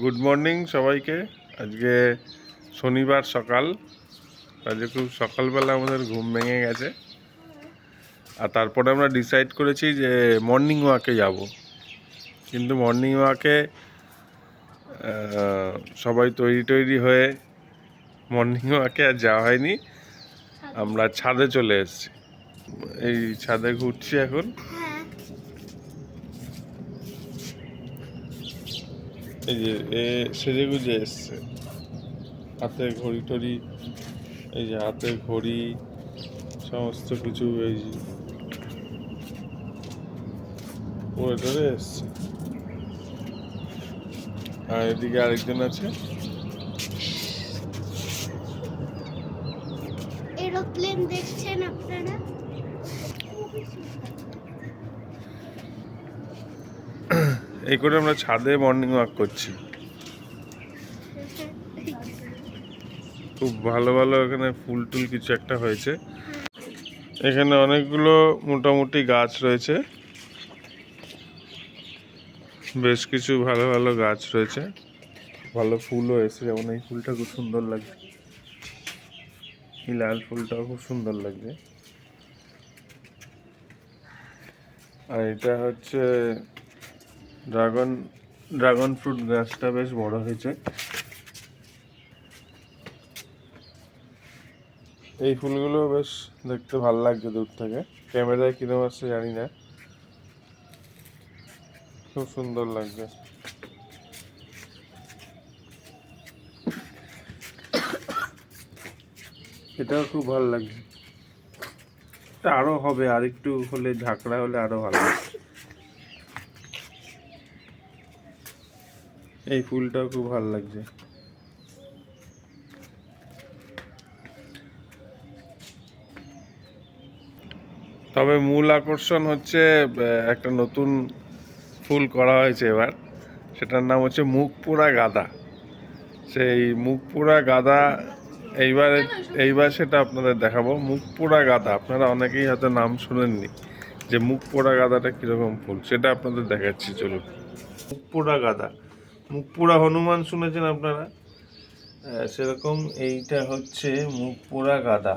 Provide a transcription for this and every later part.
Good morning সবাইকে। আজকে শনিবার সকাল। আজকে খুব সকালবেলা আমাদের ঘুম ভেঙে গেছে। আর তারপরে আমরা ডিসাইড করেছি যে মর্নিং ওয়াকে যাব। কিন্তু মর্নিং ওয়াকে সবাই তৈরি তৈরি হয়ে মর্নিং ওয়াকে আর যাওয়া হয়নি। আমরা ছাদে চলে এসেছি। এই ছাদে ঘুরছি এখন। এই যে, এ সেজে গুজে এসছে। হাতে ঘড়ি টড়ি, এই যে হাতে ঘড়ি, সমস্ত কিছু এই যে পরে টরে এসছে। আর এদিকে আরেকজন আছে। এরোপ্লেন দেখছেন আপনারা? এই করে আমরা ছাদে মর্নিং ওয়াক করছি। খুব ভালো ভালো এখানে ফুল টুল কিছু একটা হয়েছে। এখানে অনেকগুলো মোটামুটি গাছ রয়েছে। বেশ কিছু ভালো ভালো গাছ রয়েছে। ভালো ফুলও এসে যেমন এই ফুলটা খুব সুন্দর লাগছে। এই লাল ফুলটাও খুব সুন্দর লাগছে। আর এটা হচ্ছে ড্রাগন ড্রাগন ফ্রুট গাছটা বেশ বড় হয়েছে। এই ফুলগুলো বেশ দেখতে ভালো লাগছে দূর থেকে। ক্যামেরায় কিরম আসছে জানি না। খুব সুন্দর লাগছে। এটাও খুব ভালো লাগছে। এটা আরও হবে আর একটু হলে, ঝাঁকড়া হলে আরও ভালো লাগবে এই ফুলটাও খুব ভালো লাগছে। তবে মূল আকর্ষণ হচ্ছে একটা নতুন ফুল করা হয়েছে এবার। সেটার নাম হচ্ছে মুখ পোড়া গাঁদা। সেই মুখ পোড়া গাঁদা এইবার এইবার সেটা আপনাদের দেখাবো। মুখ পোড়া গাঁদা, আপনারা অনেকেই হয়তো নাম শুনেননি যে মুখ পোড়া গাঁদাটা কীরকম ফুল, সেটা আপনাদের দেখাচ্ছি, চলুন। মুখ পোড়া গাঁদা। মুখ পোড়া হনুমান শুনেছেন আপনারা? সেরকম এইটা হচ্ছে মুখ গাদা।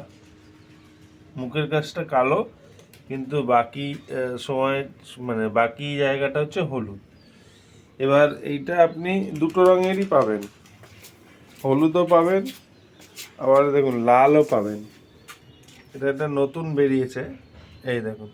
মুখের কাছটা কালো, কিন্তু বাকি সময় মানে বাকি জায়গাটা হচ্ছে হলুদ। এবার এইটা আপনি দুটো রঙেরই পাবেন। হলুদও পাবেন, আবার দেখুন লালও পাবেন। এটা একটা নতুন বেরিয়েছে। এই দেখুন।